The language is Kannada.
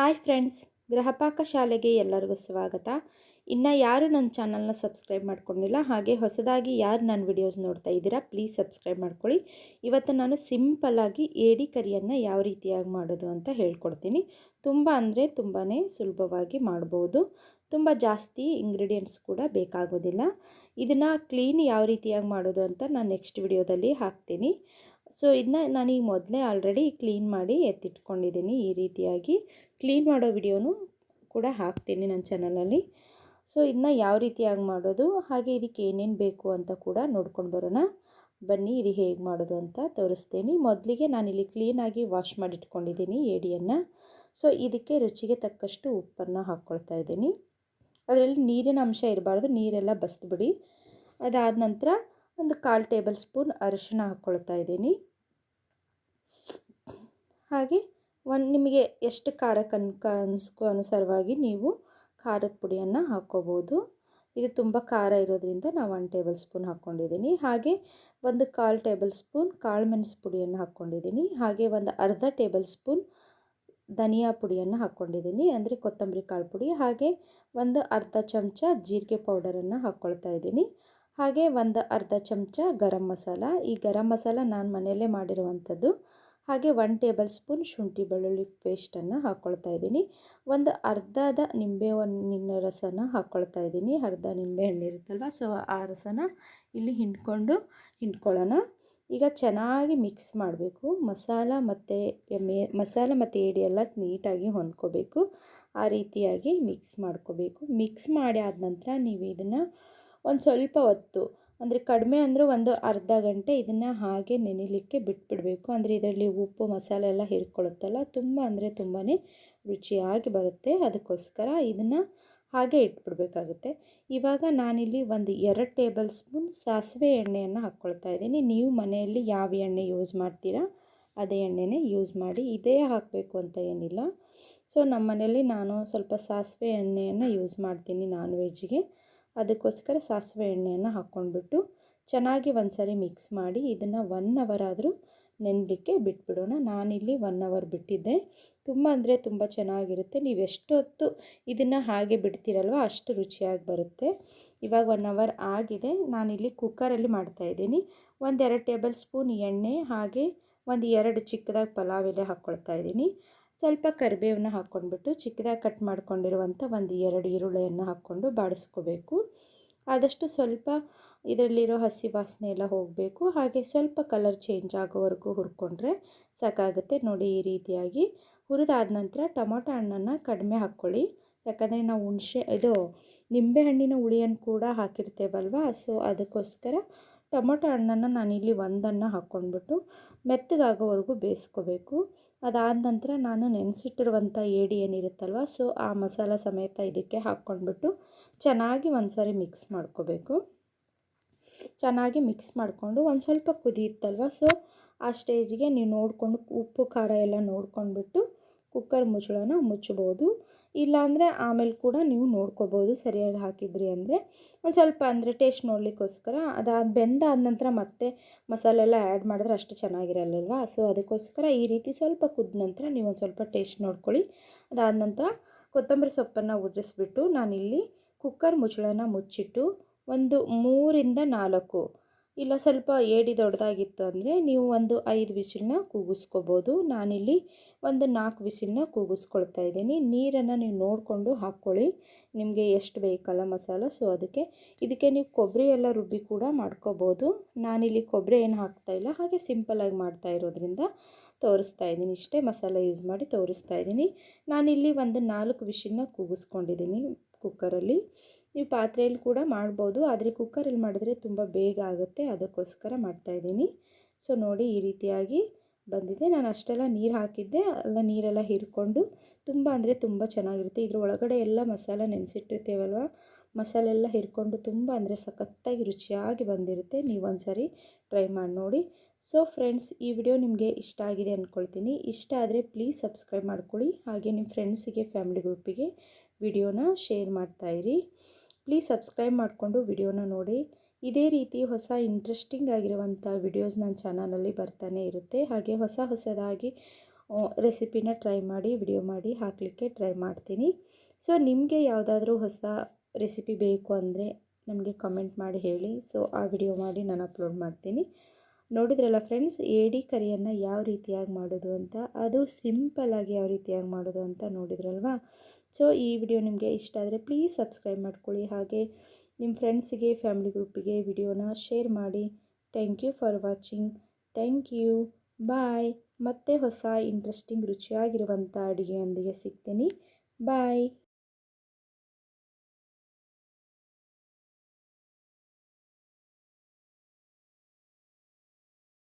ಹಾಯ್ ಫ್ರೆಂಡ್ಸ್ ಗೃಹಪಾಕ ಶಾಲೆಗೆ ಎಲ್ಲರಿಗೂ ಸ್ವಾಗತ. ಇನ್ನು ಯಾರು ನನ್ನ ಚಾನಲ್ನ ಸಬ್ಸ್ಕ್ರೈಬ್ ಮಾಡ್ಕೊಂಡಿಲ್ಲ, ಹಾಗೆ ಹೊಸದಾಗಿ ಯಾರು ನನ್ನ ವಿಡಿಯೋಸ್ ನೋಡ್ತಾ ಇದ್ದೀರಾ, ಪ್ಲೀಸ್ ಸಬ್ಸ್ಕ್ರೈಬ್ ಮಾಡ್ಕೊಳ್ಳಿ. ಇವತ್ತು ನಾನು ಸಿಂಪಲ್ಲಾಗಿ ಏಡಿ ಕರಿಯನ್ನು ಯಾವ ರೀತಿಯಾಗಿ ಮಾಡೋದು ಅಂತ ಹೇಳ್ಕೊಡ್ತೀನಿ. ತುಂಬ ಅಂದರೆ ತುಂಬಾ ಸುಲಭವಾಗಿ ಮಾಡ್ಬೋದು. ತುಂಬ ಜಾಸ್ತಿ ಇಂಗ್ರೀಡಿಯೆಂಟ್ಸ್ ಕೂಡ ಬೇಕಾಗೋದಿಲ್ಲ. ಇದನ್ನು ಕ್ಲೀನ್ ಯಾವ ರೀತಿಯಾಗಿ ಮಾಡೋದು ಅಂತ ನಾನು ನೆಕ್ಸ್ಟ್ ವಿಡಿಯೋದಲ್ಲಿ ಹಾಕ್ತೀನಿ. ಸೊ ಇದನ್ನ ನಾನೀಗ ಮೊದಲೇ ಆಲ್ರೆಡಿ ಕ್ಲೀನ್ ಮಾಡಿ ಎತ್ತಿಟ್ಕೊಂಡಿದ್ದೀನಿ ಈ ರೀತಿಯಾಗಿ. ಕ್ಲೀನ್ ಮಾಡೋ ವಿಡಿಯೋನು ಕೂಡ ಹಾಕ್ತೀನಿ ನನ್ನ ಚಾನಲಲ್ಲಿ ಸೊ ಇದನ್ನ ಯಾವ ರೀತಿಯಾಗಿ ಮಾಡೋದು, ಹಾಗೆ ಇದಕ್ಕೆ ಏನೇನು ಬೇಕು ಅಂತ ಕೂಡ ನೋಡ್ಕೊಂಡು ಬರೋಣ. ಬನ್ನಿ, ಇದು ಹೇಗೆ ಮಾಡೋದು ಅಂತ ತೋರಿಸ್ತೀನಿ. ಮೊದಲಿಗೆ ನಾನಿಲ್ಲಿ ಕ್ಲೀನಾಗಿ ವಾಶ್ ಮಾಡಿಟ್ಕೊಂಡಿದ್ದೀನಿ ಏಡಿಯನ್ನು. ಸೊ ಇದಕ್ಕೆ ರುಚಿಗೆ ತಕ್ಕಷ್ಟು ಉಪ್ಪನ್ನು ಹಾಕ್ಕೊಳ್ತಾ ಇದ್ದೀನಿ. ಅದರಲ್ಲಿ ನೀರಿನ ಅಂಶ ಇರಬಾರ್ದು, ನೀರೆಲ್ಲ ಬಸ್ದುಬಿಡಿ. ಅದಾದ ನಂತರ ಒಂದು ಕಾಲು ಟೇಬಲ್ ಸ್ಪೂನ್ ಅರಿಶಿಣ ಹಾಕ್ಕೊಳ್ತಾ ಇದ್ದೀನಿ. ಹಾಗೆ ಒಂದು ನಿಮಗೆ ಎಷ್ಟು ಖಾರ ಕನ್ಕ ಅನುಸಾರವಾಗಿ ನೀವು ಖಾರದ ಪುಡಿಯನ್ನು ಹಾಕ್ಕೋಬೋದು. ಇದು ತುಂಬ ಖಾರ ಇರೋದ್ರಿಂದ ನಾವು ಒನ್ ಟೇಬಲ್ ಸ್ಪೂನ್ ಹಾಕ್ಕೊಂಡಿದ್ದೀನಿ. ಹಾಗೆ ಒಂದು ಕಾಲು ಟೇಬಲ್ ಸ್ಪೂನ್ ಕಾಳು ಮೆಣಸು ಪುಡಿಯನ್ನು ಹಾಕ್ಕೊಂಡಿದ್ದೀನಿ. ಹಾಗೆ ಒಂದು ಅರ್ಧ ಟೇಬಲ್ ಸ್ಪೂನ್ ಧನಿಯಾ ಪುಡಿಯನ್ನು ಹಾಕ್ಕೊಂಡಿದ್ದೀನಿ. ಅಂದರೆ ಕೊತ್ತಂಬರಿ ಕಾಳು ಪುಡಿ. ಹಾಗೆ ಒಂದು ಅರ್ಧ ಚಮಚ ಜೀರಿಗೆ ಪೌಡರನ್ನು ಹಾಕ್ಕೊಳ್ತಾ ಇದ್ದೀನಿ. ಹಾಗೆ ಒಂದು ಅರ್ಧ ಚಮಚ ಗರಂ ಮಸಾಲ. ಈ ಗರಂ ಮಸಾಲ ನಾನು ಮನೆಯಲ್ಲೇ ಮಾಡಿರುವಂಥದ್ದು ಹಾಗೆ ಒನ್ ಟೇಬಲ್ ಸ್ಪೂನ್ ಶುಂಠಿ ಬೆಳ್ಳುಳ್ಳಿ ಪೇಸ್ಟನ್ನು ಹಾಕ್ಕೊಳ್ತಾ ಇದ್ದೀನಿ. ಒಂದು ಅರ್ಧದ ನಿಂಬೆ ಹಣ್ಣಿನ ರಸನ ಹಾಕ್ಕೊಳ್ತಾ ಇದ್ದೀನಿ. ಅರ್ಧ ನಿಂಬೆ ಹಣ್ಣು ಇರುತ್ತಲ್ವ ಸೊ ಆ ರಸನ ಇಲ್ಲಿ ಹಿಂಡ್ಕೊಂಡು ಹಿಂಡ್ಕೊಳ್ಳೋಣ. ಈಗ ಚೆನ್ನಾಗಿ ಮಿಕ್ಸ್ ಮಾಡಬೇಕು. ಮಸಾಲ ಮತ್ತು ಮೇ ಮಸಾಲ ಮತ್ತು ಏಡಿ ಎಲ್ಲ ನೀಟಾಗಿ ಹೊಂದ್ಕೋಬೇಕು. ಆ ರೀತಿಯಾಗಿ ಮಿಕ್ಸ್ ಮಾಡ್ಕೋಬೇಕು. ಮಿಕ್ಸ್ ಮಾಡಿ ಆದ ನಂತರ ನೀವು ಇದನ್ನು ಒಂದು ಸ್ವಲ್ಪ ಹೊತ್ತು. ಅಂದರೆ ಕಡಿಮೆ ಅಂದರೆ ಒಂದು ಅರ್ಧ ಗಂಟೆ ಇದನ್ನು ಹಾಗೆ ನೆನಿಲಿಕ್ಕೆ ಬಿಟ್ಬಿಡಬೇಕು. ಅಂದರೆ ಇದರಲ್ಲಿ ಉಪ್ಪು, ಮಸಾಲೆ ಎಲ್ಲ ಹಿರ್ಕೊಳ್ಳುತ್ತಲ್ಲ ತುಂಬ ಅಂದರೆ ತುಂಬಾ ರುಚಿಯಾಗಿ ಬರುತ್ತೆ. ಅದಕ್ಕೋಸ್ಕರ ಇದನ್ನು ಹಾಗೆ ಇಟ್ಬಿಡ್ಬೇಕಾಗುತ್ತೆ. ಇವಾಗ ನಾನಿಲ್ಲಿ ಒಂದು ಎರಡು ಟೇಬಲ್ ಸ್ಪೂನ್ ಸಾಸಿವೆ ಎಣ್ಣೆಯನ್ನು ಹಾಕ್ಕೊಳ್ತಾ ಇದ್ದೀನಿ. ನೀವು ಮನೆಯಲ್ಲಿ ಯಾವ ಎಣ್ಣೆ ಯೂಸ್ ಮಾಡ್ತೀರಾ, ಅದೇ ಎಣ್ಣೆನೇ ಯೂಸ್ ಮಾಡಿ ಇದೇ ಹಾಕಬೇಕು ಅಂತ ಏನಿಲ್ಲ. ಸೊ ನಮ್ಮ ಮನೆಯಲ್ಲಿ ನಾನು ಸ್ವಲ್ಪ ಸಾಸಿವೆ ಎಣ್ಣೆಯನ್ನು ಯೂಸ್ ಮಾಡ್ತೀನಿ ನಾನ್ ವೆಜ್ಜಿಗೆ. ಅದಕ್ಕೋಸ್ಕರ ಸಾಸಿವೆ ಎಣ್ಣೆಯನ್ನು ಹಾಕ್ಕೊಂಡ್ಬಿಟ್ಟು ಚೆನ್ನಾಗಿ ಒಂದು ಸರಿ ಮಿಕ್ಸ್ ಮಾಡಿ ಇದನ್ನು ಒನ್ ಅವರ್ ಆದರೂ ನೆನಲಿಕ್ಕೆ ಬಿಟ್ಬಿಡೋಣ. ನಾನಿಲ್ಲಿ ಒನ್ ಅವರ್ ಬಿಟ್ಟಿದ್ದೆ. ತುಂಬ ಅಂದರೆ ತುಂಬ ಚೆನ್ನಾಗಿರುತ್ತೆ. ನೀವು ಎಷ್ಟೊತ್ತು ಇದನ್ನು ಹಾಗೆ ಬಿಡ್ತೀರಲ್ವ ಅಷ್ಟು ರುಚಿಯಾಗಿ ಬರುತ್ತೆ. ಇವಾಗ ಒನ್ ಅವರ್ ಆಗಿದೆ. ನಾನಿಲ್ಲಿ ಕುಕ್ಕರಲ್ಲಿ ಮಾಡ್ತಾಯಿದ್ದೀನಿ ಒಂದೆರಡು ಟೇಬಲ್ ಸ್ಪೂನ್ ಎಣ್ಣೆ ಹಾಗೆ ಒಂದು ಎರಡು ಚಿಕ್ಕದಾಗಿ ಪಲಾವ್ ಎಲೆ ಹಾಕ್ಕೊಳ್ತಾ ಇದ್ದೀನಿ. ಸ್ವಲ್ಪ ಕರಿಬೇವನ್ನ ಹಾಕ್ಕೊಂಡ್ಬಿಟ್ಟು ಚಿಕ್ಕದಾಗಿ ಕಟ್ ಮಾಡ್ಕೊಂಡಿರುವಂಥ ಒಂದು ಎರಡು ಈರುಳ್ಳಿಯನ್ನು ಹಾಕ್ಕೊಂಡು ಬಾಡಿಸ್ಕೋಬೇಕು. ಆದಷ್ಟು ಸ್ವಲ್ಪ ಇದರಲ್ಲಿರೋ ಹಸಿ ವಾಸನೆ ಎಲ್ಲ ಹೋಗಬೇಕು. ಹಾಗೆ ಸ್ವಲ್ಪ ಕಲರ್ ಚೇಂಜ್ ಆಗೋವರೆಗೂ ಹುರ್ಕೊಂಡ್ರೆ ಸಾಕಾಗುತ್ತೆ. ನೋಡಿ ಈ ರೀತಿಯಾಗಿ ಹುರಿದಾದ ನಂತರ ಟೊಮೊಟೊ ಹಣ್ಣನ್ನು ಕಡಿಮೆ ಹಾಕ್ಕೊಳ್ಳಿ. ಯಾಕಂದರೆ ನಾವು ಹುಣಸೆ, ಇದು ನಿಂಬೆಹಣ್ಣಿನ ಹುಳಿಯನ್ನು ಕೂಡ ಹಾಕಿರ್ತೇವಲ್ವ? ಸೊ ಅದಕ್ಕೋಸ್ಕರ ಟೊಮೊಟೊ ಹಣ್ಣನ್ನು ನಾನಿಲ್ಲಿ ಒಂದನ್ನು ಹಾಕ್ಕೊಂಡ್ಬಿಟ್ಟು ಮೆತ್ತಗಾಗೋವರೆಗೂ ಬೇಯಿಸ್ಕೋಬೇಕು. ಅದಾದ ನಂತರ ನಾನು ನೆನೆಸಿಟ್ಟಿರುವಂಥ ಏಡಿ ಏನಿರುತ್ತಲ್ವ, ಸೊ ಆ ಮಸಾಲ ಸಮೇತ ಇದಕ್ಕೆ ಹಾಕ್ಕೊಂಡ್ಬಿಟ್ಟು ಚೆನ್ನಾಗಿ ಒಂದು ಸಾರಿ ಮಿಕ್ಸ್ ಮಾಡ್ಕೋಬೇಕು. ಚೆನ್ನಾಗಿ ಮಿಕ್ಸ್ ಮಾಡಿಕೊಂಡು ಒಂದು ಸ್ವಲ್ಪ ಕುದಿಯುತ್ತಲ್ವ ಸೊ ಆ ಸ್ಟೇಜ್ಗೆ ನೀವು ನೋಡಿಕೊಂಡು ಉಪ್ಪು, ಖಾರ ಎಲ್ಲ ನೋಡ್ಕೊಂಡ್ಬಿಟ್ಟು ಕುಕ್ಕರ್ ಮುಚ್ಚಳನ ಮುಚ್ಚಬೋದು ಇಲ್ಲಾಂದರೆ ಆಮೇಲೆ ಕೂಡ ನೀವು ನೋಡ್ಕೋಬೋದು ಸರಿಯಾಗಿ ಹಾಕಿದ್ರಿ ಅಂದರೆ. ಒಂದು ಸ್ವಲ್ಪ ಅಂದರೆ ಟೇಸ್ಟ್ ನೋಡಲಿಕ್ಕೋಸ್ಕರ ಅದಾದ ಬೆಂದಾದ ನಂತರ ಮತ್ತೆ ಮಸಾಲೆ ಎಲ್ಲ ಆ್ಯಡ್ ಮಾಡಿದ್ರೆ ಅಷ್ಟು ಚೆನ್ನಾಗಿರಲ್ಲಲ್ವಾ? ಸೊ ಅದಕ್ಕೋಸ್ಕರ ಈ ರೀತಿ ಸ್ವಲ್ಪ ಕುದ್ದ ನಂತರ ನೀವು ಒಂದು ಸ್ವಲ್ಪ ಟೇಸ್ಟ್ ನೋಡ್ಕೊಳ್ಳಿ. ಅದಾದ ನಂತರ ಕೊತ್ತಂಬರಿ ಸೊಪ್ಪನ್ನು ಉದುರಿಸ್ಬಿಟ್ಟು ನಾನಿಲ್ಲಿ ಕುಕ್ಕರ್ ಮುಚ್ಚಳನ ಮುಚ್ಚಿಟ್ಟು ಒಂದು ಮೂರಿಂದ ನಾಲ್ಕು ಇಲ್ಲ ಸ್ವಲ್ಪ ಏಡಿ ದೊಡ್ಡದಾಗಿತ್ತು ಅಂದರೆ ನೀವು ಒಂದು ಐದು ವಿಸಿಲನ್ನ ಕೂಗಿಸ್ಕೋಬೋದು. ನಾನಿಲ್ಲಿ ಒಂದು ನಾಲ್ಕು ವಿಸಿಲನ್ನ ಕೂಗಿಸ್ಕೊಳ್ತಾ ಇದ್ದೀನಿ. ನೀರನ್ನು ನೀವು ನೋಡಿಕೊಂಡು ಹಾಕ್ಕೊಳ್ಳಿ. ನಿಮಗೆ ಎಷ್ಟು ಬೇಕಲ್ಲ ಮಸಾಲ, ಸೊ ಅದಕ್ಕೆ ಇದಕ್ಕೆ ನೀವು ಕೊಬ್ಬರಿ ಎಲ್ಲ ರುಬ್ಬಿ ಕೂಡ ಮಾಡ್ಕೋಬೋದು. ನಾನಿಲ್ಲಿ ಕೊಬ್ಬರಿ ಏನು ಹಾಕ್ತಾಯಿಲ್ಲ ಹಾಗೆ ಸಿಂಪಲಾಗಿ ಮಾಡ್ತಾ ಇರೋದ್ರಿಂದ ತೋರಿಸ್ತಾ ಇದ್ದೀನಿ. ಇಷ್ಟೇ ಮಸಾಲೆ ಯೂಸ್ ಮಾಡಿ ತೋರಿಸ್ತಾ ಇದ್ದೀನಿ. ನಾನಿಲ್ಲಿ ಒಂದು ನಾಲ್ಕು ವಿಷಲನ್ನ ಕೂಗಿಸ್ಕೊಂಡಿದ್ದೀನಿ ಕುಕ್ಕರಲ್ಲಿ. ನೀವು ಪಾತ್ರೆಯಲ್ಲಿ ಕೂಡ ಮಾಡ್ಬೋದು, ಆದರೆ ಕುಕ್ಕರಲ್ಲಿ ಮಾಡಿದ್ರೆ ತುಂಬ ಬೇಗ ಆಗುತ್ತೆ. ಅದಕ್ಕೋಸ್ಕರ ಮಾಡ್ತಾಯಿದ್ದೀನಿ ಸೊ, ನೋಡಿ ಈ ರೀತಿಯಾಗಿ ಬಂದಿದೆ. ನಾನು ಅಷ್ಟೆಲ್ಲ ನೀರು ಹಾಕಿದ್ದೆ. ಅಲ್ಲ, ನೀರೆಲ್ಲ ಹಿರ್ಕೊಂಡು ತುಂಬ ಅಂದರೆ ತುಂಬ ಚೆನ್ನಾಗಿರುತ್ತೆ. ಇದ್ರ ಒಳಗಡೆ ಎಲ್ಲ ಮಸಾಲ ನೆನೆಸಿಟ್ಟಿರ್ತೇವಲ್ವ? ಮಸಾಲೆ ಎಲ್ಲ ಹಿರ್ಕೊಂಡು ತುಂಬ ಅಂದರೆ ಸಖತ್ತಾಗಿ ರುಚಿಯಾಗಿ ಬಂದಿರುತ್ತೆ. ನೀವು ಒಂದು ಸರಿ ಟ್ರೈ ಮಾಡಿ ನೋಡಿ. ಸೊ, ಫ್ರೆಂಡ್ಸ್, ಈ ವಿಡಿಯೋ ನಿಮಗೆ ಇಷ್ಟ ಆಗಿದೆ ಅಂದ್ಕೊಳ್ತೀನಿ. ಇಷ್ಟ ಆದರೆ ಪ್ಲೀಸ್ ಸಬ್ಸ್ಕ್ರೈಬ್ ಮಾಡ್ಕೊಳ್ಳಿ. ಹಾಗೆ ನಿಮ್ಮ ಫ್ರೆಂಡ್ಸಿಗೆ, ಫ್ಯಾಮಿಲಿ ಗ್ರೂಪಿಗೆ ವಿಡಿಯೋನ ಶೇರ್ ಮಾಡ್ತಾಯಿರಿ ಪ್ಲೀಸ್ ಸಬ್ಸ್ಕ್ರೈಬ್ ಮಾಡಿಕೊಂಡು ವಿಡಿಯೋನ ನೋಡಿ. ಇದೇ ರೀತಿ ಹೊಸ ಇಂಟ್ರೆಸ್ಟಿಂಗ್ ಆಗಿರುವಂಥ ವಿಡಿಯೋಸ್ ನನ್ನ ಚಾನಲಲ್ಲಿ ಬರ್ತಾನೆ ಇರುತ್ತೆ. ಹಾಗೆ ಹೊಸ ಹೊಸದಾಗಿ ರೆಸಿಪಿನ ಟ್ರೈ ಮಾಡಿ ವಿಡಿಯೋ ಮಾಡಿ ಹಾಕಲಿಕ್ಕೆ ಟ್ರೈ ಮಾಡ್ತೀನಿ. ಸೊ ನಿಮಗೆ ಯಾವುದಾದ್ರೂ ಹೊಸ ರೆಸಿಪಿ ಬೇಕು ಅಂದರೆ ನಮಗೆ ಕಮೆಂಟ್ ಮಾಡಿ ಹೇಳಿ. ಸೊ ಆ ವಿಡಿಯೋ ಮಾಡಿ ನಾನು ಅಪ್ಲೋಡ್ ಮಾಡ್ತೀನಿ. ನೋಡಿದ್ರಲ್ಲ ಫ್ರೆಂಡ್ಸ್ ಏಡಿ ಕರಿಯನ್ನು ಯಾವ ರೀತಿಯಾಗಿ ಮಾಡೋದು ಅಂತ? ಅದು ಸಿಂಪಲ್ಲಾಗಿ ಯಾವ ರೀತಿಯಾಗಿ ಮಾಡೋದು ಅಂತ ನೋಡಿದ್ರಲ್ವಾ? ಸೊ, ಈ ವಿಡಿಯೋ ನಿಮಗೆ ಇಷ್ಟ ಆದರೆ ಪ್ಲೀಸ್ ಸಬ್ಸ್ಕ್ರೈಬ್ ಮಾಡ್ಕೊಳ್ಳಿ. ಹಾಗೆ ನಿಮ್ಮ ಫ್ರೆಂಡ್ಸಿಗೆ ಫ್ಯಾಮಿಲಿ ಗ್ರೂಪಿಗೆ ವಿಡಿಯೋನ ಶೇರ್ ಮಾಡಿ. Thank you for watching thank you bye ಮತ್ತೆ ಹೊಸ ಇಂಟ್ರೆಸ್ಟಿಂಗ್ ರುಚಿಯಾಗಿರುವಂಥ ಅಡುಗೆಯೊಂದಿಗೆ ಸಿಗ್ತೀನಿ. ಬಾಯ್